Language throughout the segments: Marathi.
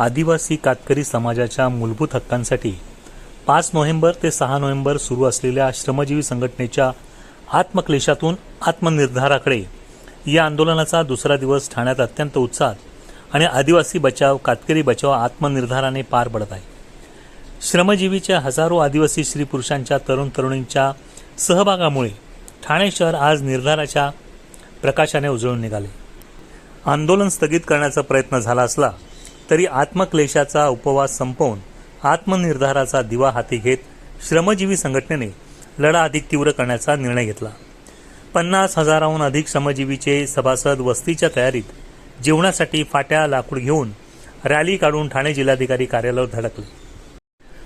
आदिवासी कातकरी समाजाच्या मूलभूत हक्कांसाठी पाच नोव्हेंबर ते सहा नोव्हेंबर सुरू असलेल्या श्रमजीवी संघटनेच्या आत्मक्लेशातून आत्मनिर्धाराकडे या आंदोलनाचा दुसरा दिवस ठाण्यात अत्यंत उत्साहात आणि आदिवासी बचाव कातकरी बचाव आत्मनिर्धाराने पार पडत आहे. श्रमजीवीच्या हजारो आदिवासी स्त्री पुरुषांच्या तरुण तरुणींच्या सहभागामुळे ठाणे शहर आज निर्धाराच्या प्रकाशाने उजळून निघाले. आंदोलन स्थगित करण्याचा प्रयत्न झाला असला तरी आत्मक्लेशाचा उपवास संपवून आत्मनिर्धाराचा दिवा हाती घेत श्रमजीवी संघटनेने लढा अधिक तीव्र करण्याचा निर्णय घेतला. पन्नास हजाराहून अधिक श्रमजीवीचे सभासद वस्तीच्या तयारीत जेवणासाठी फाट्या लाकूड घेऊन रॅली काढून ठाणे जिल्हाधिकारी कार्यालयावर धडकले.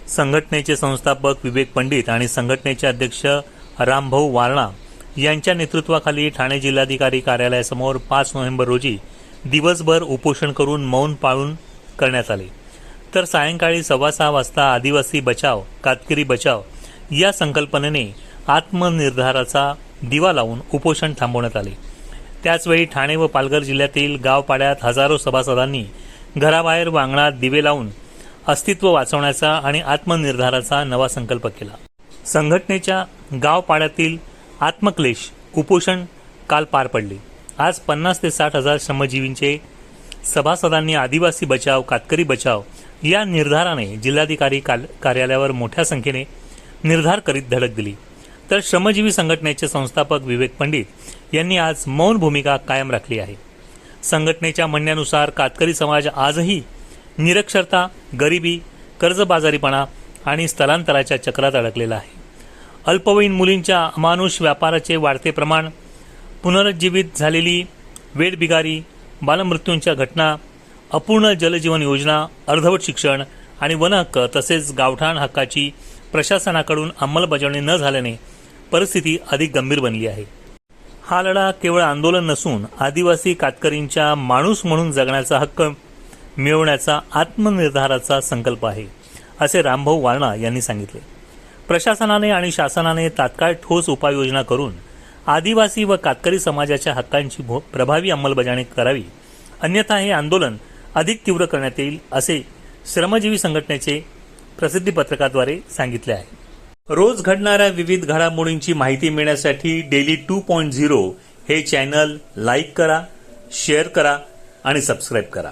संघटनेचे संस्थापक विवेक पंडित आणि संघटनेचे अध्यक्ष रामभाऊ वारणा यांच्या नेतृत्वाखाली ठाणे जिल्हाधिकारी कार्यालयासमोर पाच नोव्हेंबर रोजी दिवसभर उपोषण करून मौन पाळून करण्यात आले. तर सायंकाळी सव्वा सहा वाजता आदिवासी बचाव कातकरी बचाव या संकल्पनेने आत्मनिर्धाराचा दिवा लावून उपोषण थांबवण्यात आले. त्याचवेळी ठाणे व पालघर जिल्ह्यातील गावपाड्यात हजारो सभासदांनी घराबाहेर वांगणात दिवे लावून अस्तित्व वाचवण्याचा आणि आत्मनिर्धाराचा नवा संकल्प केला. संघटनेच्या गावपाड्यातील आत्मक्लेश उपोषण काल पार पडले. आज पन्नास ते साठ हजार श्रमजीवींचे सभासदांनी आदिवासी बचाव कातकरी बचाव या निर्धाराने जिल्हाधिकारी काल- कार्यालयावर मोठ्या संख्येने निर्धार करीत धडक दिली. तर श्रमजीवी संघटनेचे संस्थापक विवेक पंडित यांनी आज मौन भूमिका कायम राखली आहे. संघटनेच्या म्हणण्यानुसार कातकरी समाज आजही निरक्षरता गरिबी कर्जबाजारीपणा आणि स्थलांतराच्या चक्रात अडकलेला आहे. अल्पवयीन मुलींच्या अमानुष व्यापाराचे वाढते प्रमाण पुनरुज्जीवित झालेली वेडबिगारी बालमृत्यूंच्या घटना अपूर्ण जलजीवन योजना अर्धवट शिक्षण आणि वनहक्क तसेच गावठाण हक्काची प्रशासनाकडून अंमलबजावणी न झाल्याने परिस्थिती अधिक गंभीर बनली आहे. हा लढा केवळ आंदोलन नसून आदिवासी कातकरींच्या माणूस म्हणून जगण्याचा हक्क मिळवण्याचा आत्मनिर्धाराचा संकल्प आहे असे रामभाऊ वारणा यांनी सांगितले. प्रशासनाने आणि शासनाने तात्काळ ठोस उपाययोजना करून आदिवासी व कातकरी समाजाच्या हक्कांची भो- प्रभावी अंमलबजावणी करावी. अन्यथा हे आंदोलन अधिक तीव्र करण्यात येईल असे श्रमजीवी संघटनेचे प्रसिद्धी पत्रकाद्वारे सांगितले आहे. रोज घडणाऱ्या विविध घडामोडींची माहिती मिळण्यासाठी डेली टू पॉईंट झिरो हे चॅनल लाईक करा शेअर करा आणि सबस्क्राईब करा.